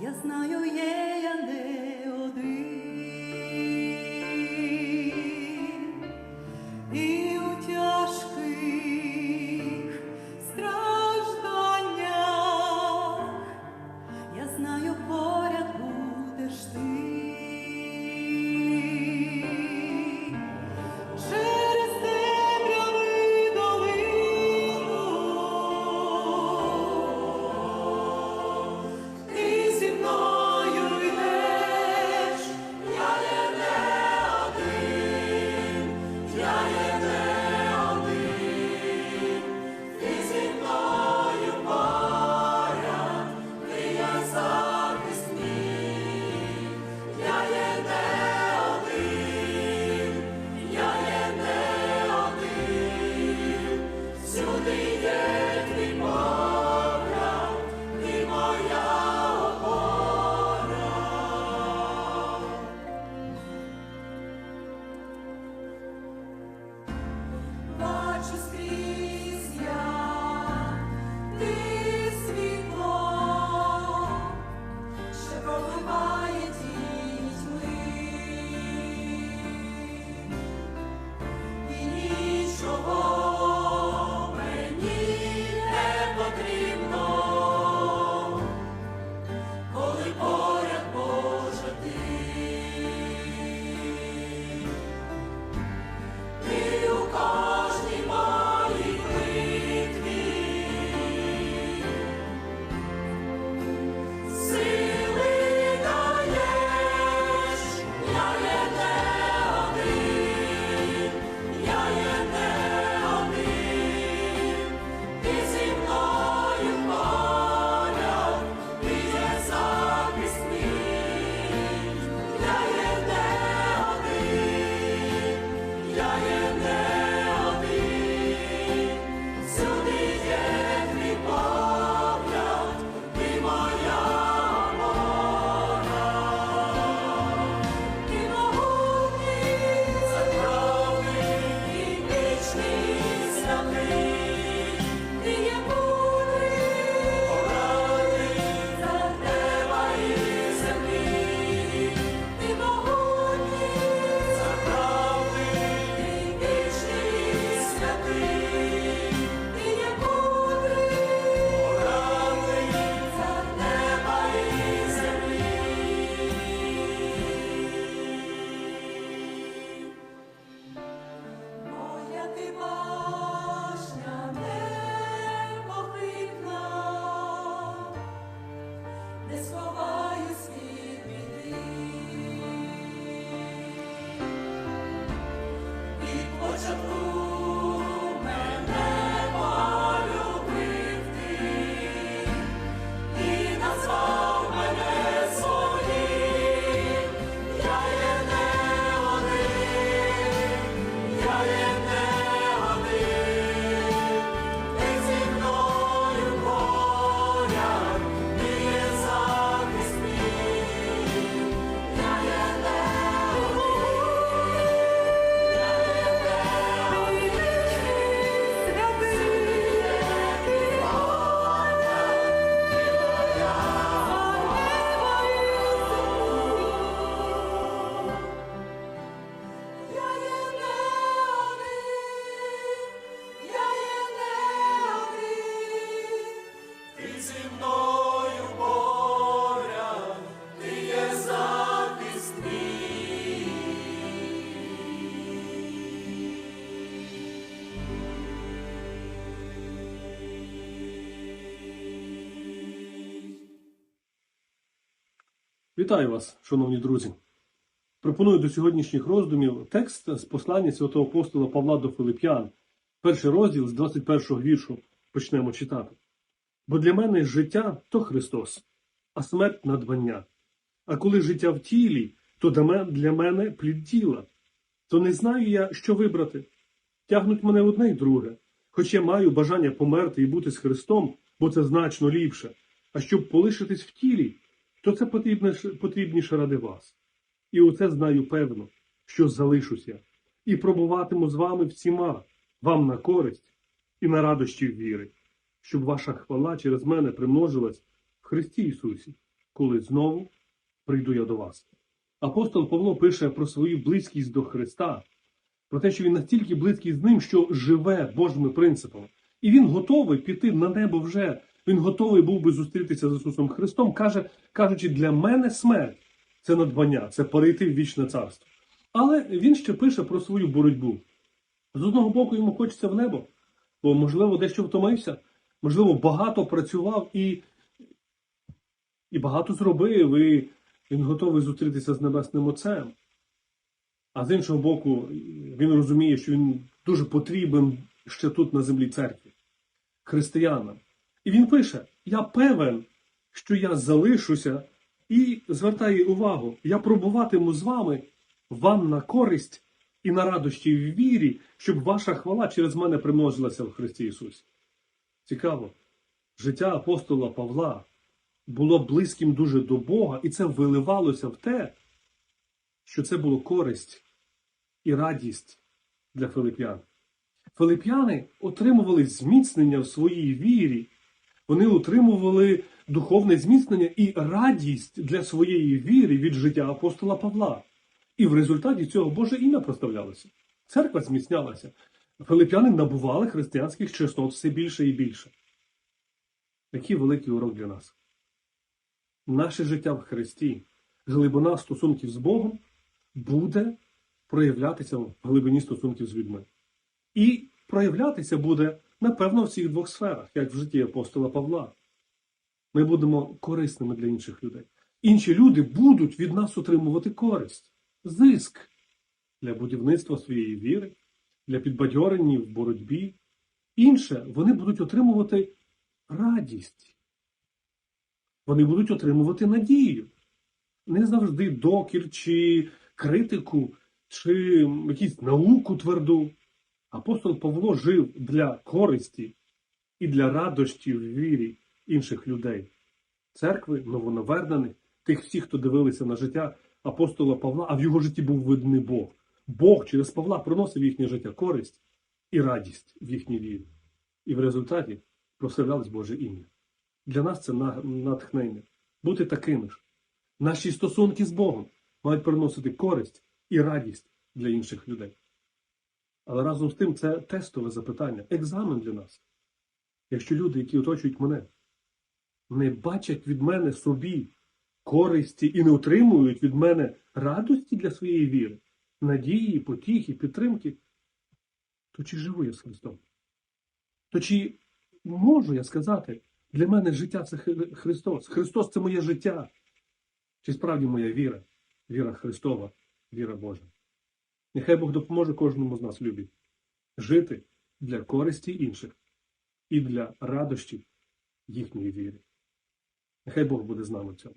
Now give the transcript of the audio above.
Я знаю, є Вітаю вас, шановні друзі. Пропоную до сьогоднішніх роздумів текст з послання святого апостола Павла до Филип'ян, перший розділ з 21 го віршу почнемо читати. Бо для мене життя то Христос, а смерть надбання. А коли життя в тілі, то для мене плід тіла. То не знаю я, що вибрати. Тягнуть мене одне й друге, хоч я маю бажання померти і бути з Христом, бо це значно ліпше. А щоб полишитись в тілі, то це потрібніше, ради вас. І оце знаю певно, що залишуся, і пробуватиму з вами всіма, вам на користь і на радощі віри, щоб ваша хвала через мене примножилась в Христі Ісусі, коли знову прийду я до вас. Апостол Павло пише про свою близькість до Христа, про те, що він настільки близький з ним, що живе Божими принципами. І він готовий піти на небо вже. Він готовий був би зустрітися з Ісусом Христом, каже, кажучи, для мене смерть це надбання, це перейти в вічне царство. Але він ще пише про свою боротьбу. З одного боку, йому хочеться в небо, бо, можливо, дещо втомився, можливо, багато працював і, і багато зробив, і він готовий зустрітися з Небесним Отцем. А з іншого боку, він розуміє, що він дуже потрібен ще тут на землі церкві, християнам. І він пише: Я певен, що я залишуся і звертає увагу, я пробуватиму з вами вам на користь і на радощі в вірі, щоб ваша хвала через мене примножилася в Христі Ісусі. Цікаво, життя апостола Павла було близьким дуже до Бога, і це виливалося в те, що це було користь і радість для филип'ян. Филип'яни отримували зміцнення в своїй вірі, вони отримували духовне зміцнення і радість для своєї віри від життя апостола Павла. І в результаті цього Боже ім'я проставлялося. Церква зміцнялася. Филип'яни набували християнських чеснот все більше і більше. Який великий урок для нас. Наше життя в Христі, глибина стосунків з Богом буде проявлятися в глибині стосунків з людьми. І проявлятися буде, напевно, в цих двох сферах, як в житті апостола Павла. Ми будемо корисними для інших людей. Інші люди будуть від нас отримувати користь, зиск для будівництва своєї віри, для підбадьорення в боротьбі. Інше, вони будуть отримувати радість. Вони будуть отримувати надію. Не завжди докір чи критику, чи якусь науку тверду. Апостол Павло жив для користі і для радості в вірі інших людей, церкви, новонавернених, тих всіх, хто дивилися на життя апостола Павла, а в його житті був видний Бог. Бог через Павла приносив їхнє життя користь і радість в їхній вірі. І в результаті прославлялось Боже ім'я. Для нас це натхнення. Бути такими ж. Наші стосунки з Богом мають приносити користь і радість для інших людей. Але разом з тим це тестове запитання, екзамен для нас. Якщо люди, які оточують мене, не бачать від мене собі користі і не отримують від мене радості для своєї віри, надії, потіхи, підтримки, то чи живу я з Христом? То чи можу я сказати, для мене життя це Христос? Христос це моє життя. Чи справді моя віра, віра Христова, віра Божа? Нехай Бог допоможе кожному з нас любі жити для користі інших і для радощів їхньої віри. Нехай Бог буде з нами в цьому.